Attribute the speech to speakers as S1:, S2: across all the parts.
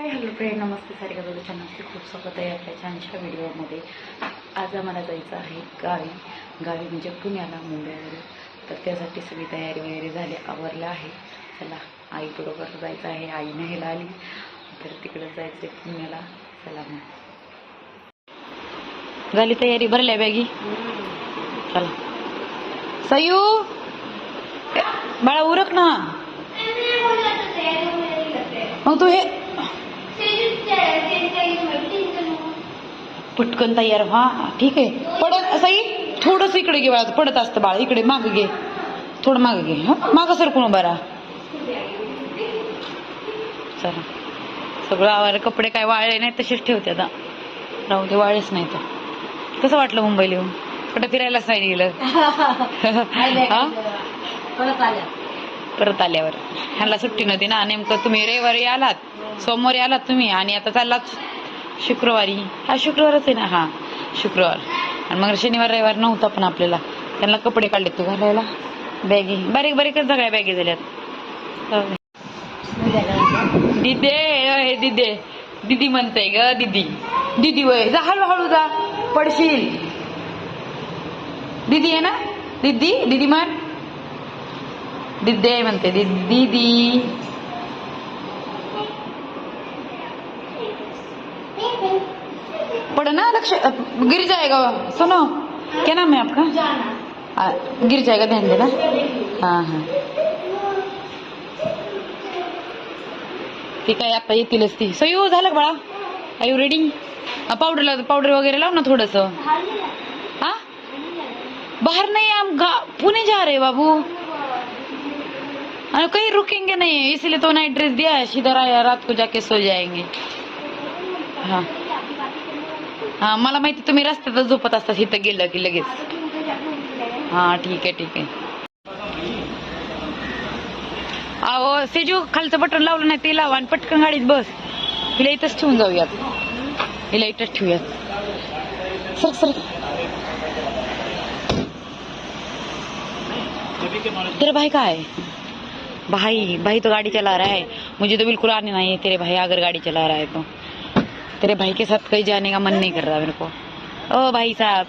S1: हाय hello friend नमस्ते. सारिका दोघे चॅनलचे खूप स्वागत आहे आपल्या छानशा व्हिडिओमध्ये आज आम्हाला जायचं आहे गावी. गावी म्हणजे पुण्याला मुंबईवरून तर त्यासाठी सगळी तयारी वगैरे झाली. आवरलं आहे. चला आईबरोबर जायचं आहे. आई न्यायला आली. तर तिकडं जायचं आहे पुण्याला. चला मग. झाली तयारी भरल्या बॅगी? चला. सयू! बाळा उरक ना. मग तू हे पटकन तयार व्हा. ठीक आहे. पडत सई थोडस इकडे घे बाळा. पडत असतं बाळ. इकडे माग घे. थोडं माग घे. हा? माग सरकून उभा राहा चला. सगळं आवार कपडे काय वाळले नाही तसेच ठेवते आता. राहू दे वाळेच नाही तर. कसं वाटलं मुंबईला येऊन? कुठं फिरायलाच नाही गेलं? हा?
S2: परत आल्या
S1: परत आल्यावर. ह्याला सुट्टी नव्हती ना नेमकं तुम्ही रविवारी आलात सोमवारी आलात तुम्ही आणि आता चाललात शुक्रवारी. हा शुक्रवारच आहे ना? हा शुक्रवार. आणि मग शनिवार रविवार नव्हता पण आपल्याला. त्यांना कपडे काढले तू घालायला. बॅगी. बारीक बारीकच सगळ्या बॅगी झाल्यात. दिदे अय दिदे. दिदी म्हणते ग दिदी. दिदी वय. जा हळूहळू जा. पडशील. दिदी आहे ना? दिदी दिदी म्हण. दिदे म्हणते दी- दीदी. पढ़ना लक्ष्य गिर जाएगा सुनो क्या नाम है आपका? आ, गिर जाएगा ध्यान देना हाँ हाँ. ती काय आता येतीलच ती. सयू हो, झालं का बाळा? आय यू रेडी पावडर लाव पावडर वगैरे लाव ना थोडस. हा? बाहेर नाही आम गा- पुणे जा रे बाबू. अरे कहीं रुकेंगे नहीं इसलिए तो नाइट ड्रेस दिया है सीधा रात को जाके सो जाएंगे। हाँ। हा मला माहिती तुम्ही रस्त्यातच झोपत असता इथं गेलं की लगेच. हा ठीक आहे ठीक आहे. अहो सेजू खालचं बटन लावलं नाही ते लावा आणि पटकन गाडीत बस. हिला इथंच ठेवून जाऊयात. हिला इथंच ठेवूयात. सर सर तर भाई काय? भाई भाई तो गाड़ी चला रहा है। मुझे तो बिल्कुल आने नहीं है। तेरे भाई अगर गाड़ी चला रहा है तो। तेरे भाई के साथ कहीं जाने का मन नहीं कर रहा मेरे को। ओ भाई साहब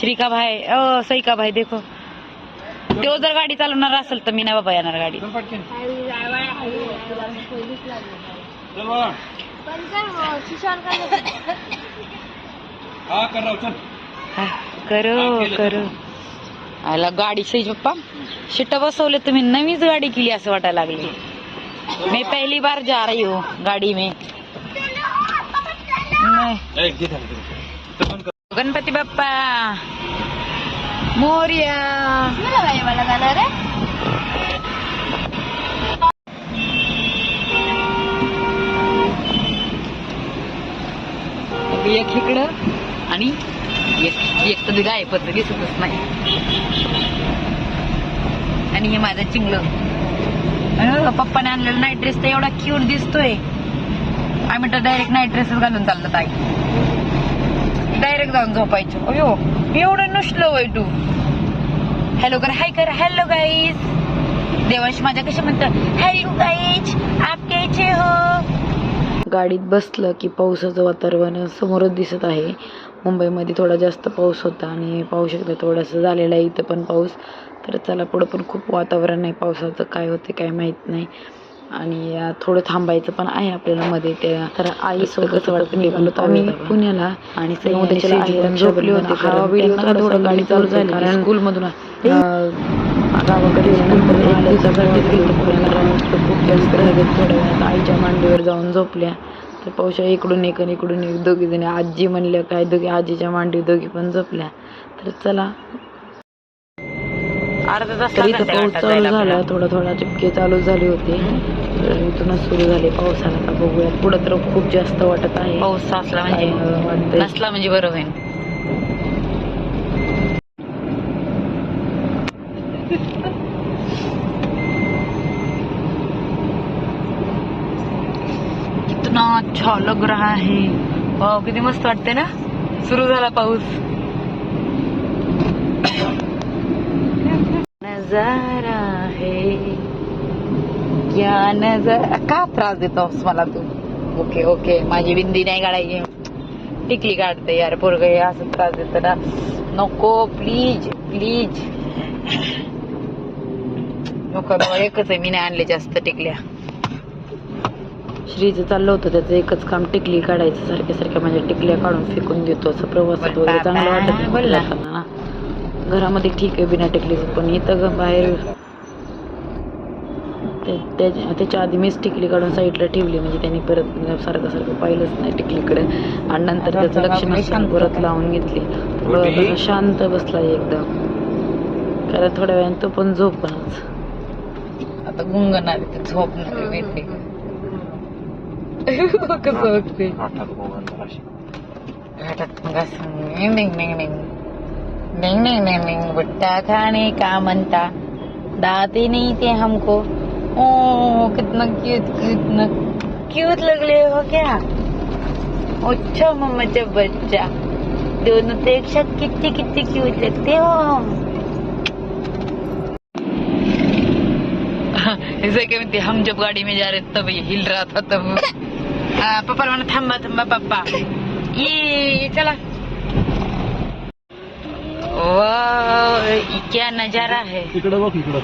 S1: श्री का भाई ओ सई का भाई देखो। तो जर गाडी चालवणार असेल तर मी नाही बाबा येणार गाडी
S3: हा कर. राव चल
S1: हा, करो करो. आला गाडी सही पप्पा शिट्ट बसवले तुम्ही नवीच गाडी केली असं वाटायला लागली. मैं पहली बार जा रही हूँ गाड़ी में. गणपती बाप्पा मोर्या.
S2: मला जाणार आहे.
S1: एक इकडं आणि एक एक तर गाय पत्र दिसतच नाही. आणि हे माझं चिंगलं. पप्पाने आणलेला नाईट ड्रेस तर एवढा क्यूट दिसतोय. आम्ही तर डायरेक्ट नाईट ड्रेसच घालून चाललो ताई. डायरेक्ट जाऊन झोपायचो. अयो एवढं नुसलं वय तू. हॅलो कर हाय कर हॅलो गाईज देवांश माझ्या कशी म्हणतात? हॅलो गाईज आप कैसे हो? गाडीत बसलं की पावसाचं वातावरण समोरच दिसत आहे. मुंबईमध्ये थोडा जास्त पाऊस होता आणि पाहू शकता थोडासा झालेला आहे इथं पण पाऊस. तर चला पुढं पण खूप वातावरण आहे पावसाचं काय होते काय माहीत नाही. आणि थोडं थांबायचं पण आहे आपल्याला मध्ये. ते तर आई सोबत वाटतं आम्ही पुण्याला. आणि झोपली होती. थोडं गाडी चालू झाली. कारण स्कूलमधून गावाकडे खूप जास्त लगेच थोड्या वेळात आईच्या मांडीवर जाऊन झोपल्या. तर पावसा इकडून एक आणि इकडून एक दोघी जणी आजी म्हणल्या काय दोघी आजीच्या मांडी दोघी पण झोपल्या. तर चला. अर्धा तास इथं पाऊस चालू झाला थोडा थोडा टिपके चालू झाले होते. तर इथूनच सुरू झाले पावसाला. आता बघूयात पुढं तर खूप जास्त वाटत आहे. पाऊस असला म्हणजे नसला म्हणजे बरं होईल. अच्छा लग रहा है वाव किती मस्त वाटते ना? सुरू झाला पाऊस. नजारा है क्या का त्रास देतो मला तू? Okay okay. माझी बिंदी नाही काढायची. टिकली काढते यार पोरग हे असं त्रास देत ना. नको प्लीज प्लीज नको एकच आहे मी नाही आणले जास्त टिकल्या. श्रीचं चाललं होतं त्याचं एकच काम टिकली काढायचं सारख्या सारख्या माझ्या टिकल्या काढून फेकून देतो असं प्रवासात वगैरे चांगलं वाटत
S2: ना.
S1: घरामध्ये ठीक आहे बिना टिकलीचं पण इथं ग- बाहेर ते- त्याच्या आधी मीच टिकली काढून साईडला ठेवली म्हणजे त्यांनी परत सारखं सारखं पाहिलंच नाही टिकलीकडे. आणि नंतर त्याचं लक्ष नसताना परत लावून घेतली. थोडा शांत बसला एकदम. कारण थोड्या वेळाने तो पण झोपणारच आता गुंगणार झोपणार बुट्टा खाने का मनता दाते नहीं थे हमको ओ कितना क्यूट कितना क्यूट लग रहे हो क्या अच्छा मम्माचा बच्चा दोनों तो एक साथ कितने कितने क्यूट लगते हो ऐसे क्या हम जब गाड़ी में जा रहे तब ये हिल रहा था तब पापा लोग थम्मा थम्मा पापा ये चला क्या नज़ारा है
S3: इकडे बघ इकडे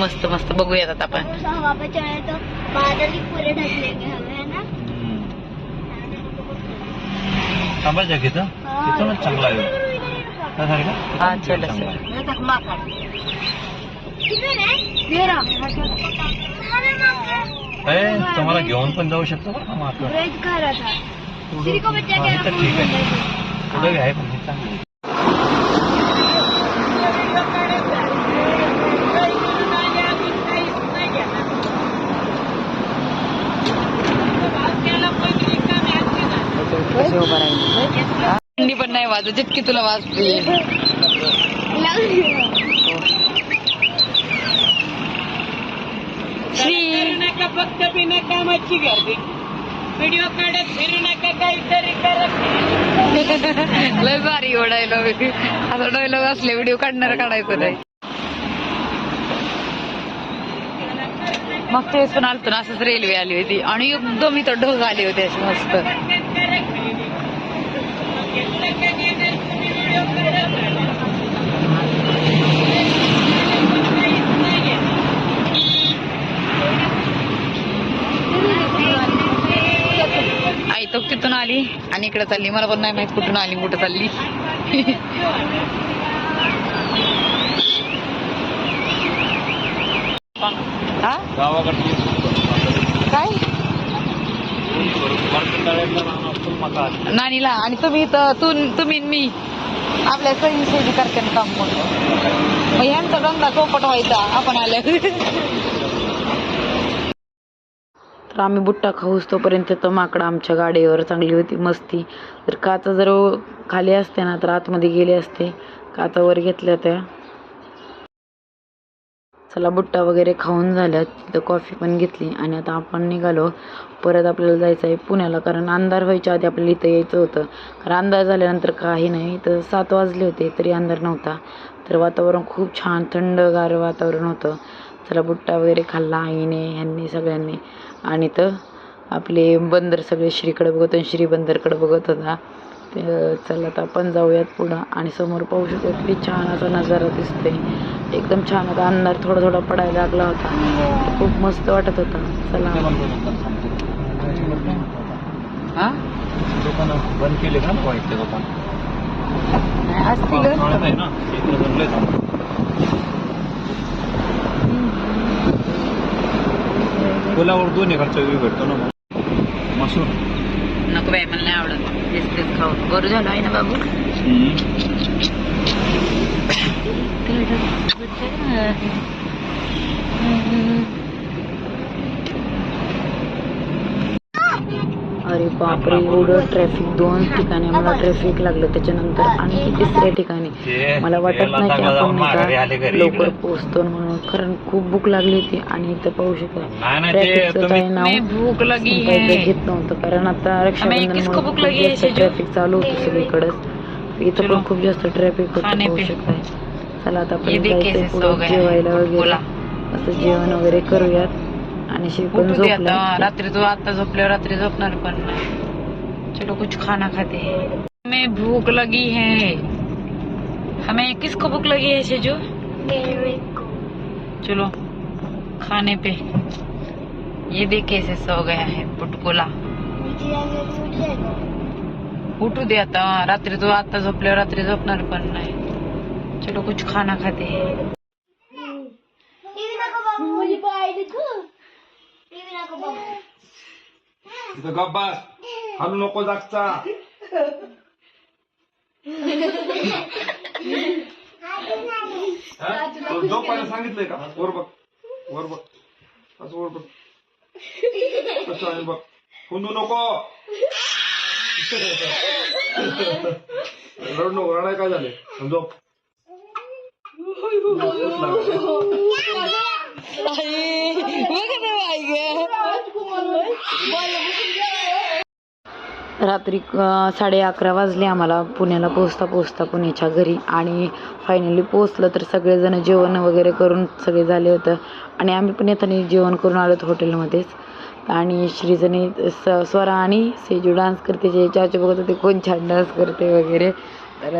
S1: मस्त मस्त बघूयात आता आपण
S2: वापस चढले तर हमें ना
S3: थांबायचं तिथं तिथूनच चांगला आहे
S1: हाँ चलो
S2: है
S3: ए, तुम्हाला घेऊन पण जाऊ शकतो बरं का मागं.
S2: ब्रेक कर रहा था श्री को बच्चा
S3: हा,
S2: क्या
S3: इथं ठीक आहे. पुढं बी आहे पण हे चांगलं आहे.
S1: थंडी पण नाही वाजत जितकी तुला वाजते. श्री
S4: नका फक्त बिना कामाची गर्दी. व्हिडिओ काढत फिरू नका काहीतरी करत
S1: लय भारी हो डायलॉग असं डायलॉग असले व्हिडिओ काढणार काढायचं नाही. मागच्या वेळेस पण आलतो ना असंच रेल्वे आली होती. आणि एकदम इथं ढग आले होते असे मस्त आई तो तिथून आली आणि इकडे चालली. मला पण नाही माहीत कुठून आली कुठं चालली. काय. नानीला. आणि तुम्ही इथं तू तुम्ही मी. आपल्या स्वयंसेवी करताना काम करतो मग यांचा धंदा चौपट व्हायचा आपण आल्या तर आम्ही बुट्टा खाऊस तोपर्यंत तर माकडं आमच्या गाडीवर चांगली होती मस्ती. तर काचा जर खाली असते ना तर आतमध्ये गेले असते. काचावर घेतल्या त्या. चला बुट्टा वगैरे खाऊन झाल्या. तिथं कॉफी पण घेतली आणि आता आपण निघालो. परत आपल्याला जायचं आहे पुण्याला कारण अंधार व्हायच्या आधी आपल्याला इथं यायचं होतं. कारण अंधार झाल्यानंतर काही नाही. तर सात वाजले होते तरी अंधार नव्हता. तर वातावरण खूप छान थंडगार वातावरण होतं. चला बुट्टा वगैरे खाल्ला आईने ह्यांनी सगळ्यांनी. आणि तर आपले बंदर सगळे श्रीकडे बघत आणि श्री बंदरकडे बघत होता. ते चला आता आपण जाऊयात पुढं. आणि समोर पाहू शकतो किती छान असा नजारा दिसतोय. एकदम छान होता. अंधार थोडा थोडा पडायला लागला होता. खूप मस्त वाटत होता. चला.
S3: ते बंद.
S1: हा
S3: केले का? ना. पुलावर दोन्ही खर्च वेगळी भेटतो ना मग. मसूर
S1: नको बाई मला नाही आवडत तेच तेच खाऊ बरं झालं आहे ना बाबू अरे बापरे एवढं ट्रॅफिक दोन ठिकाणी मला ट्रॅफिक लागलं त्याच्यानंतर आणखी तिसऱ्या ठिकाणी मला वाटत नाही की आपण लवकर. पोहोचतो म्हणून कारण खूप भूक लागली होती आणि इथं पाहू शकता
S3: नाही नाही ते
S1: ट्रॅफिकचं काही नाव भूक लगी
S2: है.
S1: घेत नव्हतं कारण आता
S2: किसको भूक लगी है,
S1: रक्षाबंधन? ट्रॅफिक चालू होतं सगळीकडेच इथं. पण खूप जास्त ट्रॅफिक होतं पाहू. शकताय चला आता
S2: ये
S1: आपण
S2: गए
S1: जेवायला वगैरे
S2: बोला.
S1: असं जेवण वगैरे करूयात
S5: आणि पण
S1: उठू दे आता. रात्री तो आता झोपल्यावर रात्री झोपणार पण नाही. चलो कुछ खाना खाते. हैं हमें भूख लगी है. हमें किसको भूख लगी है शेजू?
S2: मेरे को।
S1: चलो खाने पे. ये देख कैसे सो गया है पुटकुला.
S2: नीचे तो उठ जाएगा
S1: उठू दे आता. रात्री तो आता झोपल्यावर रात्री झोपणार पण नाही. चलो कुछ खाना खाते. हैं
S2: टीवी नको बघू
S3: इथं गप बस. हलू नको जागचा? तो झोपायला सांगितलंय का? वर बघ. वर बघ. असं वर बघ. कसं आहे बघ. हुंदू नको. रड नको. रडाय काय झाले झोप.
S5: रात्री साडे अकरा वाजले आम्हाला पुण्याला पोचता पोचता पुण्याच्या घरी आणि फायनली पोचलं तर सगळेजण जेवण वगैरे करून सगळे झाले होतं. आणि आम्ही पण येताना जेवण करून आलो होतो हॉटेलमध्येच. आणि श्रीजने स स्वरा आणि सेजू डान्स करते जे चाचे बघत होते कोण छान डान्स करते वगैरे. तर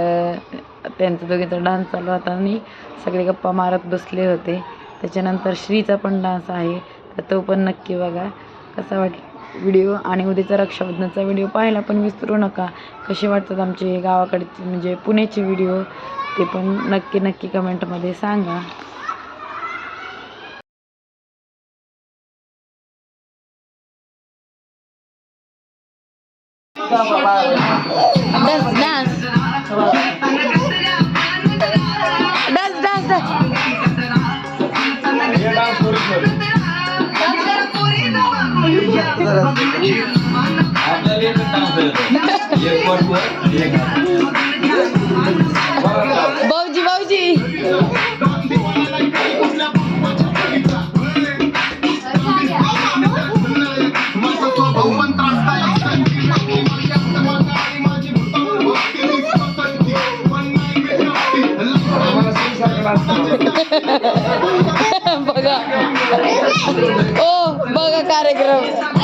S5: त्यांचा दोघीचा डान्स चालू होता आणि सगळे गप्पा मारत बसले होते. त्याच्यानंतर श्रीचा पण डान्स आहे. तर तो पण नक्की बघा. कसा वाटला व्हिडिओ? आणि उद्याचा रक्षाबंधनाचा व्हिडिओ पाहायला पण विसरू नका. कसे वाटतात आमचे गावाकडचे म्हणजे पुण्याचे व्हिडिओ ते पण नक्की नक्की कमेंटमध्ये सांगा. डान्स डान्स भाऊजी भाऊजी.
S3: बघा. ओ बघा कार्यक्रम.